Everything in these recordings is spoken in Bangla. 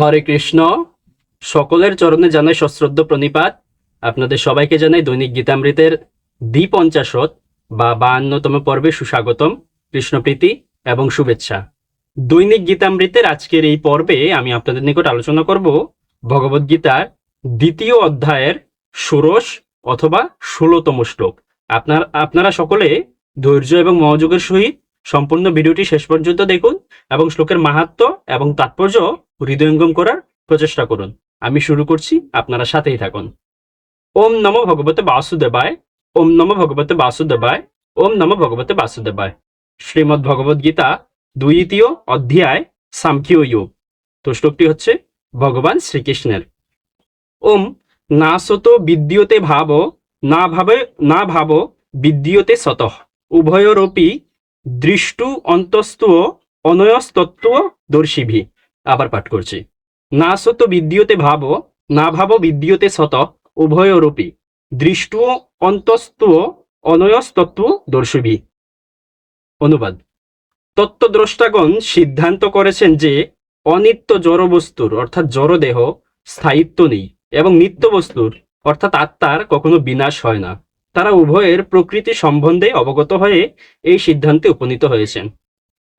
হরে কৃষ্ণ। সকলের চরণে জানাই সশ্রদ্ধ প্রণিপাত। আপনাদের সবাইকে জানাই দৈনিক গীতামৃতের দ্বিপঞ্চাশত বা বাহান্নতম পর্বে সুস্বাগতম, কৃষ্ণপ্রীতি এবং শুভেচ্ছা। দৈনিক গীতামৃতের আজকের এই পর্বে আমি আপনাদের নিকট আলোচনা করব ভগবদ্গীতার দ্বিতীয় অধ্যায়ের ষোড়শ অথবা ষোলোতম শ্লোক। আপনার, আপনারা সকলে ধৈর্য এবং মনোযোগের সহিত সম্পূর্ণ ভিডিওটি শেষ পর্যন্ত দেখুন এবং শ্লোকের মাহাত্ম এবং তাৎপর্য হৃদয়ঙ্গম করার প্রচেষ্টা করুন। আমি শুরু করছি, আপনারা সাথেই থাকুন। ওম নম ভগবতে বাসুদেবায়, ওম নম ভগবতে বাসুদেবায়, ওম নম ভগবতে বাসুদেবায়। শ্রীমদ্ ভগবদ গীতা দ্বিতীয় অধ্যায় সাংখ্যীয় যোগ তো শ্লোকটি হচ্ছে, ভগবান শ্রীকৃষ্ণের। ওম, না সত বিদ্যুতে ভাব, না ভাবে, না ভাব বিদ্যুতে সতঃ উভয়রপি দৃষ্টু অন্তস্তু অনয়স্তত্ত্ব দর্শিভি। আবার পাঠ করছি। না সত বিদ্যুতে ভাব, না ভাব বিদ্যুতে শত উভয়রূপী দৃষ্ট অন্তস্তু অনয়স্তত্ত্ব দর্শিভি অনুবাদ। তত্ত্বদ্রষ্টাগণ সিদ্ধান্ত করেছেন যে অনিত্য জড়বস্তুর, অর্থাৎ জড়দেহ, স্থায়িত্ব নেই এবং নিত্য বস্তুর অর্থাৎ আত্মার কখনো বিনাশ হয় না। তারা উভয়ের প্রকৃতি সম্বন্ধে অবগত হয়ে এই সিদ্ধান্তে উপনীত হয়েছেন।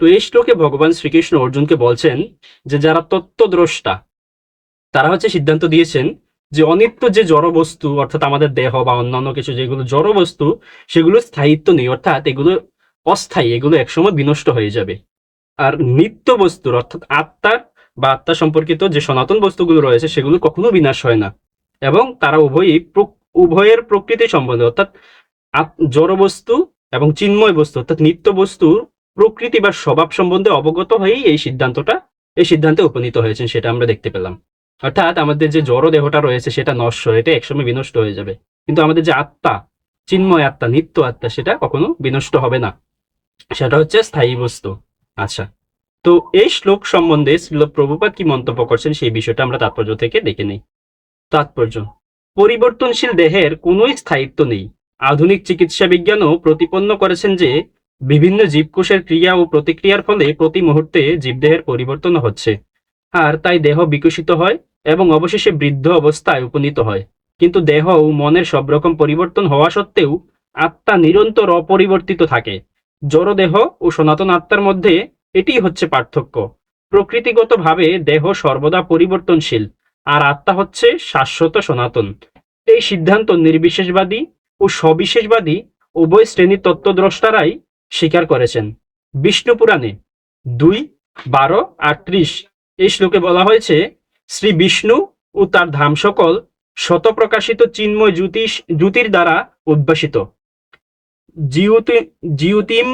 তো এই শ্লোকে ভগবান শ্রীকৃষ্ণ অর্জুনকে বলছেন যে, যারা তত্ত্বদ্রষ্টা, তারা হচ্ছে সিদ্ধান্ত দিয়েছেন যে, অনিত্য যে জড় বস্তু অর্থাৎ আমাদের দেহ বা অন্যান্য কিছু যেগুলো জড় বস্তু সেগুলো স্থায়িত্ব নেই, অর্থাৎ এগুলো অস্থায়ী, এগুলো একসময় বিনষ্ট হয়ে যাবে। আর নিত্য বস্তুর, অর্থাৎ আত্মার বা আত্মা সম্পর্কিত যে সনাতন বস্তুগুলো রয়েছে, সেগুলো কখনো বিনাশ হয় না। এবং তারা উভয়ই উভয়ের প্রকৃতি সম্বন্ধে, অর্থাৎ জড় বস্তু এবং চিন্ময় বস্তু, অর্থাৎ নিত্য বস্তুর প্রকৃতি বা স্বভাব সম্বন্ধে অবগত হয়েই এই সিদ্ধান্তটা, এই সিদ্ধান্তে উপনীত হয়েছেন সেটা আমরা দেখতে পেলাম। অর্থাৎ আমাদের যে জড় দেহটা রয়েছে সেটা নশ্বর এটা একসময় বিনষ্ট হয়ে যাবে। কিন্তু আমাদের যে আত্মা, চিন্ময় আত্মা, নিত্য আত্মা, সেটা কখনো বিনষ্ট হবে না। সেটা হচ্ছে স্থায়ী বস্তু। আচ্ছা তো এই শ্লোক সম্বন্ধে শ্রীল প্রভুপাত কি মন্তব্য করছেন সেই বিষয়টা আমরা তাৎপর্য থেকে দেখে নেই। তাৎপর্য, পরিবর্তনশীল দেহের কোনোই স্থায়িত্ব নেই। আধুনিক চিকিৎসা বিজ্ঞানও প্রতিপন্ন করেছেন যে বিভিন্ন জীবকোষের ক্রিয়া ও প্রতিক্রিয়ার ফলে প্রতি মুহূর্তে জীবদেহের পরিবর্তন হচ্ছে। আর তাই দেহ বিকশিত হয় এবং অবশেষে বৃদ্ধ অবস্থায় উপনীত হয়। কিন্তু দেহ ও মনের সব রকম পরিবর্তন হওয়া সত্ত্বেও আত্মা নিরন্তর অপরিবর্তিত থাকে। জড়দেহ ও সনাতন আত্মার মধ্যে এটি হচ্ছে পার্থক্য। প্রকৃতিগতভাবে দেহ সর্বদা পরিবর্তনশীল, আর আত্মা হচ্ছে শাশ্বত সনাতন। এই সিদ্ধান্ত নির্বিশেষবাদী ও সবিশেষবাদী উভয় শ্রেণির তত্ত্বদ্রষ্টারাই স্বীকার করেছেন। বিষ্ণু পুরাণে দুই, বারো আটত্রিশ এই শ্লোকে বলা হয়েছে, শ্রী বিষ্ণু ও তার ধাম সকল শতপ্রকাশিত চিন্ময় জ্যোতিষ, জ্যোতির দ্বারা উদ্ভাসিত। জিউতি, জিউতিম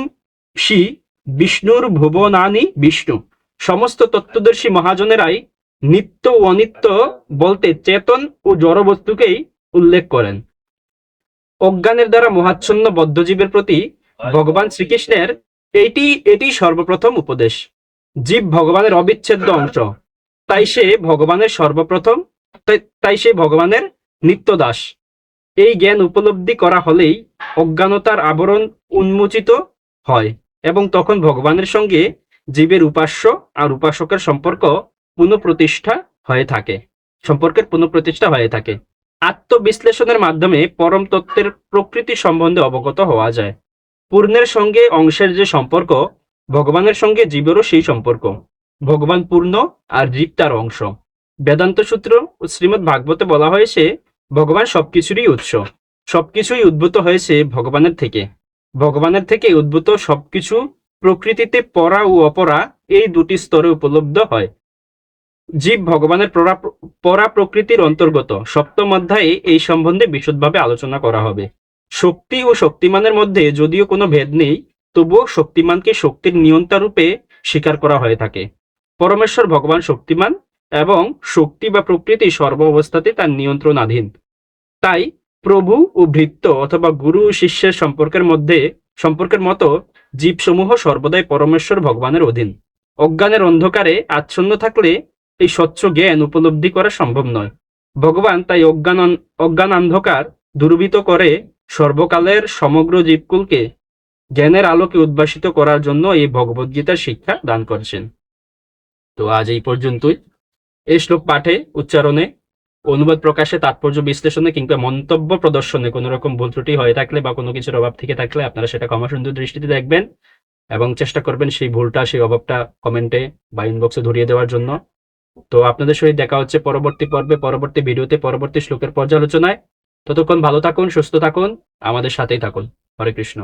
শি বিষ্ণুর ভুবনানি বিষ্ণু। সমস্ত তত্ত্বদর্শী মহাজনেরাই নিত্য ও অনিত্য বলতে চেতন ও জড় বস্তুকেই উল্লেখ করেন। অজ্ঞানের দ্বারা মহাচ্ছন্ন বদ্ধজীবের প্রতি ভগবান শ্রীকৃষ্ণের এইটি এটি সর্বপ্রথম উপদেশ। জীব ভগবানের অবিচ্ছেদ্য অংশ। তাই সে ভগবানের সর্বপ্রথম, তাই সে ভগবানের নিত্য দাস এই জ্ঞান উপলব্ধি করা হলেই অজ্ঞানতার আবরণ উন্মোচিত হয় এবং তখন ভগবানের সঙ্গে জীবের উপাস্য আর উপাসকের সম্পর্ক পুনঃপ্রতিষ্ঠা হয়ে থাকে। সম্পর্কের পুনঃপ্রতিষ্ঠা হয়ে থাকে। আত্মবিশ্লেষণের মাধ্যমে পরম তত্ত্বের প্রকৃতি সম্বন্ধে অবগত হওয়া যায়। পূর্ণের সঙ্গে অংশের যে সম্পর্ক, ভগবানের সঙ্গে জীবেরও সেই সম্পর্ক। ভগবান পূর্ণ আর জীব তার অংশ। বেদান্ত সূত্র ও শ্রীমৎ ভাগবতে বলা হয়েছে, ভগবান সবকিছুরই উৎস। সবকিছুই উদ্ভূত হয়েছে ভগবানের থেকে। ভগবানের থেকে উদ্ভূত সবকিছু প্রকৃতিতে পরা ও অপরা এই দুটি স্তরে উপলব্ধ হয়। জীব ভগবানের পরা প্রকৃতির অন্তর্গত। সপ্তম অধ্যায়ে এই সম্বন্ধে বিশদভাবে আলোচনা করা হবে। শক্তি ও শক্তিমানের মধ্যে যদিও কোনো ভেদ নেই, তবুও শক্তিমানকে শক্তির নিয়ন্তা রূপে স্বীকার করা হয়ে থাকে। পরমেশ্বর ভগবান শক্তিমান এবং শক্তি বা প্রকৃতি সর্ব অবস্থাতে তার নিয়ন্ত্রণাধীন। তাই প্রভু ও ভৃত্য অথবা গুরু ও শিষ্যের সম্পর্কের মধ্যে, সম্পর্কের মতো জীবসমূহ সর্বদাই পরমেশ্বর ভগবানের অধীন। অজ্ঞানের অন্ধকারে আচ্ছন্ন থাকলে এই স্বচ্ছ জ্ঞান উপলব্ধি করা সম্ভব নয়। ভগবান তাই অজ্ঞান অজ্ঞান অন্ধকার দুর্বৃত করে সর্বকালের সমগ্র জীবকুলকে জ্ঞানের আলোকে উদ্ভাসিত করার জন্য এই ভগবদ্গীতার শিক্ষা দান করছেন। তো আজ এই পর্যন্তই। এই শ্লোক পাঠে, উচ্চারণে, অনুবাদ প্রকাশে, তাৎপর্য বিশ্লেষণে কিংবা মন্তব্য প্রদর্শনে কোনো রকম ভুল ত্রুটি হয়ে থাকলে বা কোনো কিছুর অভাব থেকে থাকলে আপনারা সেটা ক্ষমা সুন্দর দৃষ্টিতে দেখবেন এবং চেষ্টা করবেন সেই ভুলটা, সেই অভাবটা কমেন্টে বা ইনবক্সে ধরিয়ে দেওয়ার জন্য। তো আপনাদের সহিত দেখা হচ্ছে পরবর্তী পর্বে, পরবর্তী ভিডিওতে, পরবর্তী শ্লোকের পর্যালোচনায়। ততক্ষণ ভালো থাকুন সুস্থ থাকুন আমাদের সাথেই থাকুন। হরে কৃষ্ণ।